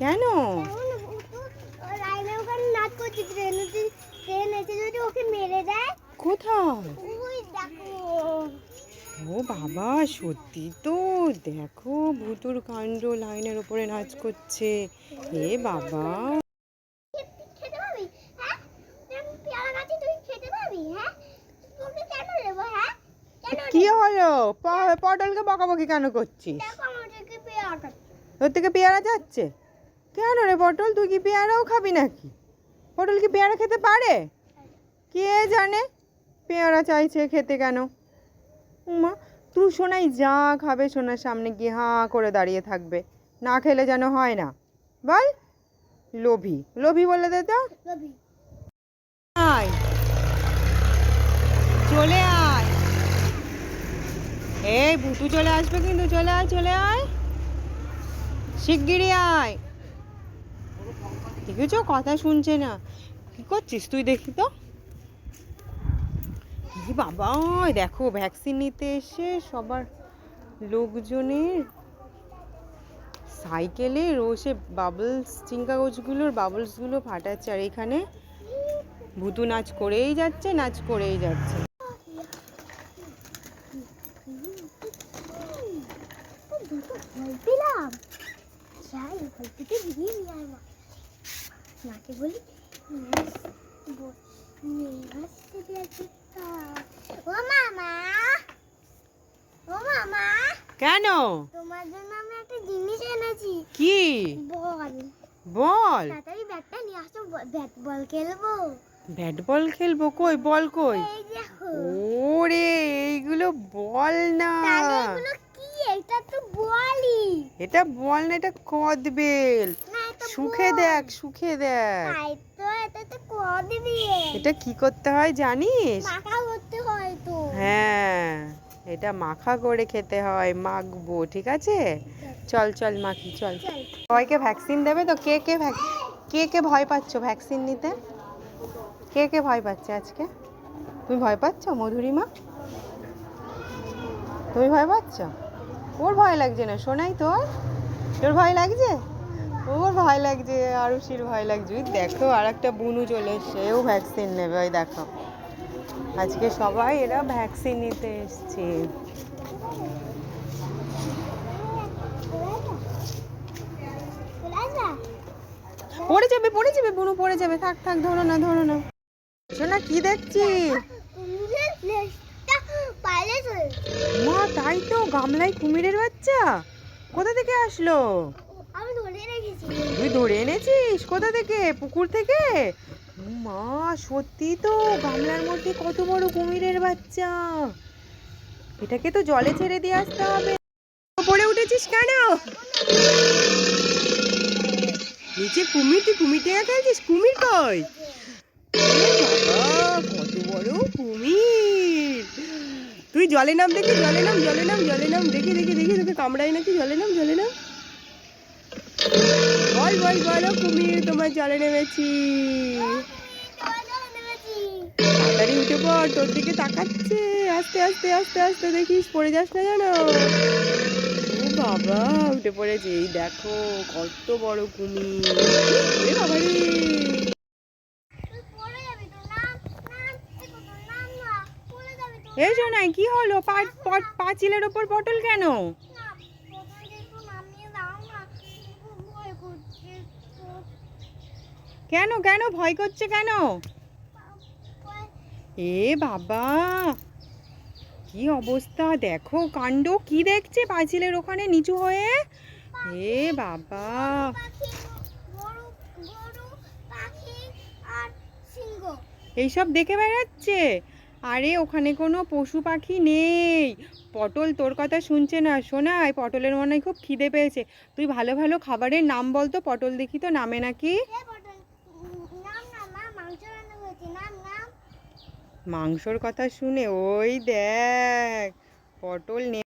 কেন? কোথায়? ও বাবা সত্যি তো। দেখো ভুতুর কাণ্ড লাইনের উপরে নাচ করছে। এ বাবা। কি হলো? পটলকে বকাবকি কেন করছিস? তোর থেকে পেয়ারা যাচ্ছে? কেন রে পটল? তুই কি পেয়ারাও খাবি নাকি? পটল কি পেয়ারা খেতে পারে? কে জানে? পেয়ারা চাইছে খেতে কেন? উমা তুই সোনাই যা খাবে সোনার সামনে গিয়ে হাঁ করে দাঁড়িয়ে থাকবে। না খেলে যেন হয় না। বল। লোভী। লোভী বলে দে তো। আয়। চলে আয়। এই ভুতু চলে আসবে কিন্তু। চলে আয় চলে আয়। শিগগিরই আয়। দেখেছ কথা শুনছে না। কি করছিস তুই দেখি তো। বাবা দেখো ভ্যাকসিন নিতে এসে সবার লোকজনের সাইকেলে রোসে বাবলস চিঙ্কা কাগজগুলোর বাবলসগুলো ফাটাচ্ছে, আর এখানে ভুতু নাচ করেই যাচ্ছে, নাচ করেই যাচ্ছে। পেলাম। যাই থেকে নিয়ে মাকে বলি ও মামা! ও মামা! কেন? তোমার জন্য আমি একটা জিনিস এনেছি। কি? বল। বল। তাড়াতাড়ি ব্যাটটা নিয়ে আসো ব্যাট বল খেলব। ব্যাট বল খেলব কই? বল কই? ওরে এইগুলো বল না। এগুলো কি? এটা তো বলই। এটা বল না এটা কদবেল। সুখে দেখ সুখে দেখ। এটা কি করতে হয় জানিস? হয় তো। হ্যাঁ এটা মাখা করে খেতে হয় মাখবো ঠিক আছে? চল চল মাখি চল। সবাইকে ভ্যাকসিন দেবে তো? কে কে কে কে ভয় পাচ্ছ ভ্যাকসিন নিতে? কে কে ভয় পাচ্ছে আজকে? তুমি ভয় পাচ্ছ মধুরিমা? তুমি ভয় পাচ্ছ? ওর ভয় লাগছে না শোনাই তোর। তোর ভয় লাগছে? ওর ভয় লাগছে আরুষির ভয় লাগছে। দেখো আর একটা বুনু চলে এসছে ও ভ্যাকসিন নেবে, ওই দেখো। আজকে সবাই এরা ভ্যাকসিন নিতে এসছে। পড়ে যাবে পড়ে যাবে, বুনু পড়ে যাবে। থাক থাক, ধরো না ধরো না। শোনা কি দেখছি? মা, তাই তো, গামলায় কুমিরের বাচ্চা। কোথা থেকে আসলো? তুই ধরে এনেছিস? কোথা থেকে? পুকুর থেকে? মা, সত্যি তো, গামলার মধ্যে কত বড় কুমিরের বাচ্চা। এটাকে তো জলে ছেড়ে দিয়ে আসতে হবে। পড়ে উঠেছিস কেন? নিচে কুমির, তুই কুমির টেনে খেলছিস? কুমির কই? কত বড় কুমির। তুই জলে নাম দেখি, জলে নাম জলে নাম জলে নাম। দেখি দেখি দেখি, তোকে কামড়াই নাকি? জলে নাম জলে নাম। বল বল, বলো, কুমির, তোমার জলে নেমেছি। তাড়াতাড়ি উঠে পড়, তোর দিকে তাকাচ্ছে। আস্তে আস্তে আস্তে আস্তে দেখিস, পড়ে যাস না জানো বাবা, উঠে পড়েছে। এই দেখো, কত বড় কুমির। এ বাবারে এই কি হলো? পাঁচিলের ওপর পটল কেন? কেন কেন ভয় করছে কেন? এ বাবা কি অবস্থা? দেখো কাণ্ড কি দেখছে পাঁচিলের ওখানে নিচু হয়ে? এ বাবা। এইসব দেখে বেড়াচ্ছে? আরে ওখানে কোনো পশু পাখি নেই। পটল তোর কথা শুনছে না? শোনাই পটলের মনে হয় খুব খিদে পেয়েছে। তুই ভালো ভালো খাবারের নাম বল তো পটল দেখি তো নামে নাকি? মাংসর কথা শুনে ওই দেখ পটল নে